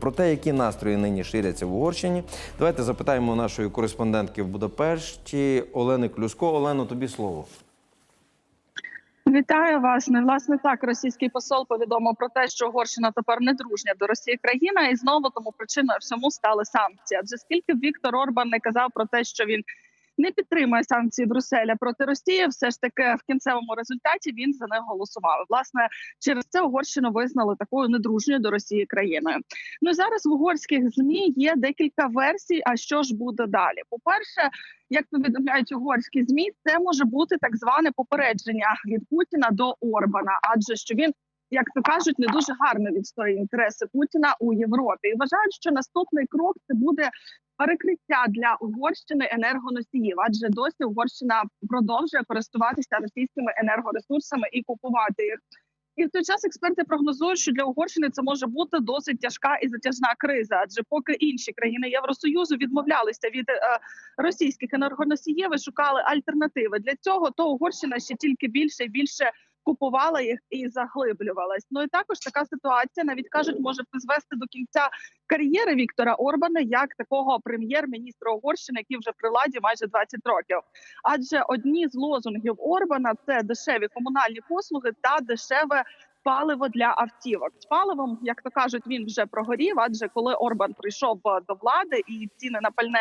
Про те, які настрої нині ширяться в Угорщині, давайте запитаємо нашої кореспондентки в Будапешті Олени Клюско. Олено, тобі слово. Вітаю вас. Ну, власне так, російський посол повідомив про те, що Угорщина тепер не дружня до Росії країна, і знову тому причиною всьому стали санкції. Адже скільки Віктор Орбан не казав про те, що він не підтримує санкції Брюсселя проти Росії, все ж таки в кінцевому результаті він за них голосував. Власне, через це Угорщину визнали такою недружньою до Росії країною. Ну зараз в угорських змі є декілька версій. А що ж буде далі? По перше, як повідомляють угорські змі, це може бути так зване попередження від Путіна до Орбана, адже що він. Як то кажуть, не дуже гарно відстоює інтереси Путіна у Європі і вважають, що наступний крок це буде перекриття для Угорщини енергоносіїв, адже досі Угорщина продовжує користуватися російськими енергоресурсами і купувати їх. І в той час експерти прогнозують, що для Угорщини це може бути досить тяжка і затяжна криза, адже поки інші країни Євросоюзу відмовлялися від е, російських енергоносіїв і шукали альтернативи для цього, то Угорщина ще тільки більше і більше купувала їх і заглиблювалась. Ну і також така ситуація навіть кажуть, може призвести до кінця кар'єри Віктора Орбана як такого прем'єр-міністра Угорщини, який вже при владі майже 20 років. Адже одні з лозунгів Орбана це дешеві комунальні послуги та дешеве. Паливо для автівок з паливом, як то кажуть, він вже прогорів. Адже коли Орбан прийшов е, до влади і ціни на пальне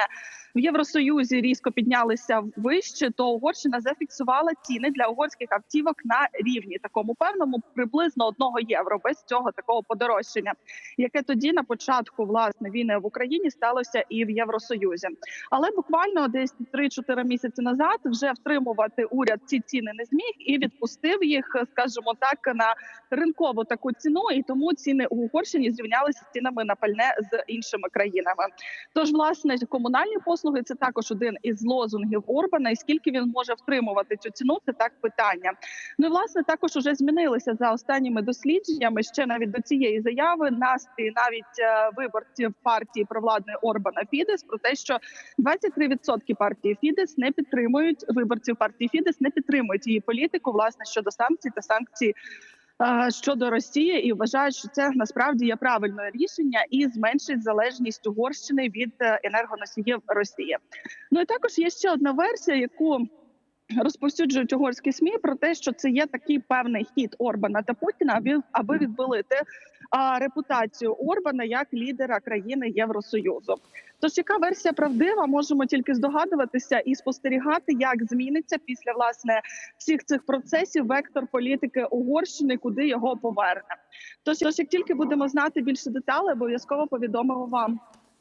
в Євросоюзі різко піднялися вище, то Угорщина зафіксувала ціни для угорських автівок на рівні такому певному приблизно одного євро без цього такого подорожчання, яке тоді на початку власне війни в Україні сталося і в Євросоюзі. Але буквально десь 3-4 місяці назад вже втримувати уряд ці ціни не зміг і відпустив їх, скажімо так, на ринкову таку ціну, і тому ціни у Угорщині зрівнялися з цінами на пальне з іншими країнами. Тож, власне, комунальні послуги це також один із лозунгів Орбана. І скільки він може втримувати цю ціну, це так питання. Ну і власне також уже змінилися за останніми дослідженнями. Ще навіть до цієї заяви настрій навіть е, виборців партії провладної Орбана Фідес про те, що 23% партії Фідес не підтримують виборців партії Фідес, не підтримують її політику власне щодо санкцій та санкцій щодо Росії, і вважають, що це насправді є правильне рішення і зменшить залежність Угорщини від е, енергоносіїв Росії. Ну і також є ще одна версія, яку Розповсюджують угорські смі про те, що це є такий певний хід Орбана та Путіна, аби- відбилити репутацію Орбана як лідера країни Євросоюзу. Тож, яка версія правдива, можемо тільки здогадуватися і спостерігати, як зміниться після власне всіх цих процесів вектор політики Угорщини, куди його поверне. Тож як тільки будемо знати більше деталей, обов'язково повідомимо вам.